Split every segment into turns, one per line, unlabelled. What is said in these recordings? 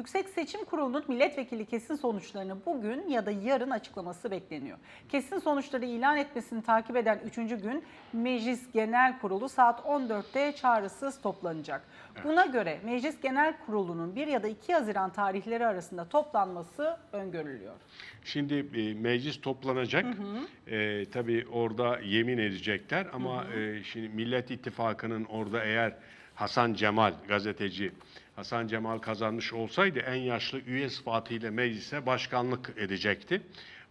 Yüksek Seçim Kurulu'nun milletvekili kesin sonuçlarını bugün ya da yarın açıklaması bekleniyor. Kesin sonuçları ilan etmesini takip eden 3. gün Meclis Genel Kurulu saat 14'te çağrısız toplanacak. Buna göre Meclis Genel Kurulu'nun 1 ya da 2 Haziran tarihleri arasında toplanması öngörülüyor.
Şimdi e, meclis toplanacak. E, tabii orada yemin edecekler ama e, şimdi Millet İttifakı'nın orada eğer Hasan Cemal gazeteci Hasan Cemal kazanmış olsaydı en yaşlı üye sıfatıyla meclise başkanlık edecekti.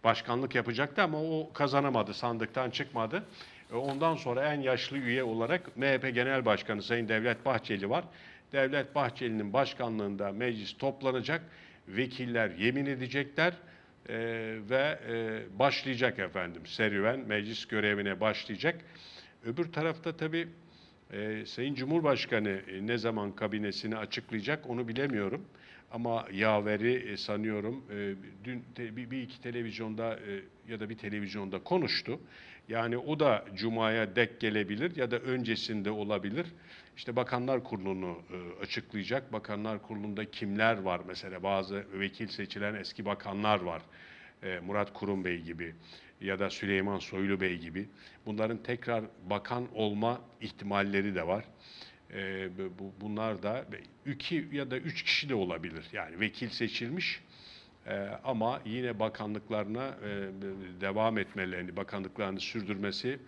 Başkanlık yapacaktı ama o kazanamadı, sandıktan çıkmadı. E, Ondan sonra en yaşlı üye olarak MHP Genel Başkanı Sayın Devlet Bahçeli var. Devlet Bahçeli'nin başkanlığında meclis toplanacak. Vekiller yemin edecekler. Ee, ve e, başlayacak efendim serüven meclis görevine başlayacak. Öbür tarafta tabii e, Sayın Cumhurbaşkanı e, ne zaman kabinesini açıklayacak onu bilemiyorum. Ama yaveri e, sanıyorum e, dün te- bir, bir iki televizyonda e, ya da bir televizyonda konuştu. Yani o da Cuma'ya dek gelebilir ya da öncesinde olabilir. İşte Bakanlar Kurulu'nu e, açıklayacak. Bakanlar Kurulu'nda kimler var mesela bazı vekil seçilen eski bakanlar var. E, Murat Kurum Bey gibi ya da Süleyman Soylu Bey gibi. Bunların tekrar bakan olma ihtimalleri de var. E, bu- bu, bunlar da iki ya da üç kişi de olabilir. Yani vekil seçilmiş e, ama yine bakanlıklarına e, devam etmelerini, bakanlıklarını sürdürmesi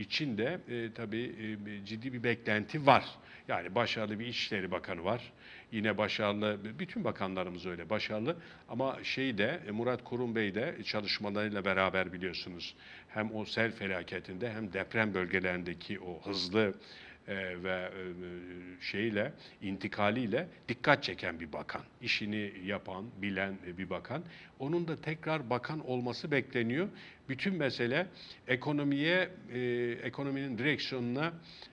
için de e, tabii e, ciddi bir beklenti var. Yani başarılı bir İçişleri Bakanı var. Yine başarılı, bütün bakanlarımız öyle başarılı. Ama şey de e, Murat Kurum Bey de çalışmalarıyla beraber biliyorsunuz hem o sel felaketinde hem deprem bölgelerindeki o hızlı e, ve e, şeyle intikaliyle dikkat çeken bir bakan. İşini yapan, bilen bir bakan. Onun da tekrar bakan olması bekleniyor. Bütün mesele ekonomiye, e, ekonominin direksiyonuna,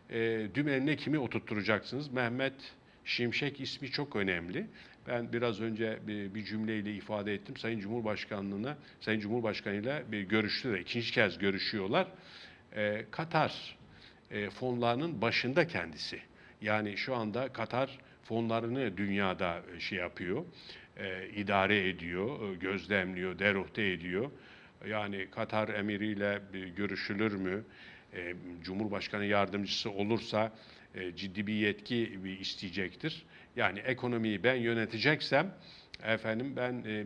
e, dümenine kimi oturtturacaksınız? Mehmet Şimşek ismi çok önemli. Ben biraz önce bir, cümleyle ifade ettim. Sayın Cumhurbaşkanlığına, Sayın Cumhurbaşkanıyla bir görüştüler. İkinci kez görüşüyorlar. E, Katar e, fonlarının başında kendisi. Yani şu anda Katar fonlarını dünyada e, şey yapıyor, e, idare ediyor, gözlemliyor, deruhte ediyor. Yani Katar emiriyle görüşülür mü? Cumhurbaşkanı yardımcısı olursa ciddi bir yetki isteyecektir. Yani ekonomiyi ben yöneteceksem efendim ben e, e,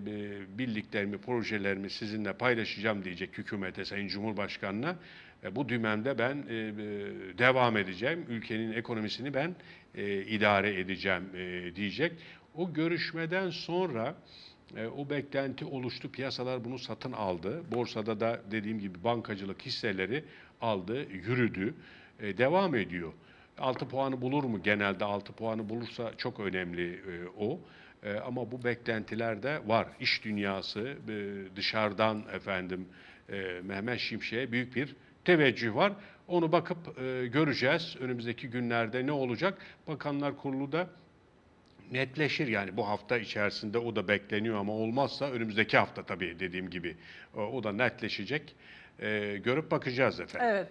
bildiklerimi, projelerimi sizinle paylaşacağım diyecek hükümete, Sayın Cumhurbaşkanı'na. E, bu dümende ben e, e, devam edeceğim. Ülkenin ekonomisini ben e, idare edeceğim e, diyecek. O görüşmeden sonra e, o beklenti oluştu. Piyasalar bunu satın aldı. Borsada da dediğim gibi bankacılık hisseleri aldı, yürüdü. E, devam ediyor. 6 puanı bulur mu? Genelde 6 puanı bulursa çok önemli e, o. E, ama bu beklentiler de var. İş dünyası e, dışarıdan efendim e, Mehmet Şimşek'e büyük bir teveccüh var. Onu bakıp e, göreceğiz. Önümüzdeki günlerde ne olacak? Bakanlar Kurulu da netleşir yani bu hafta içerisinde o da bekleniyor ama olmazsa önümüzdeki hafta tabii dediğim gibi e, o da netleşecek. E, görüp bakacağız efendim.
Evet.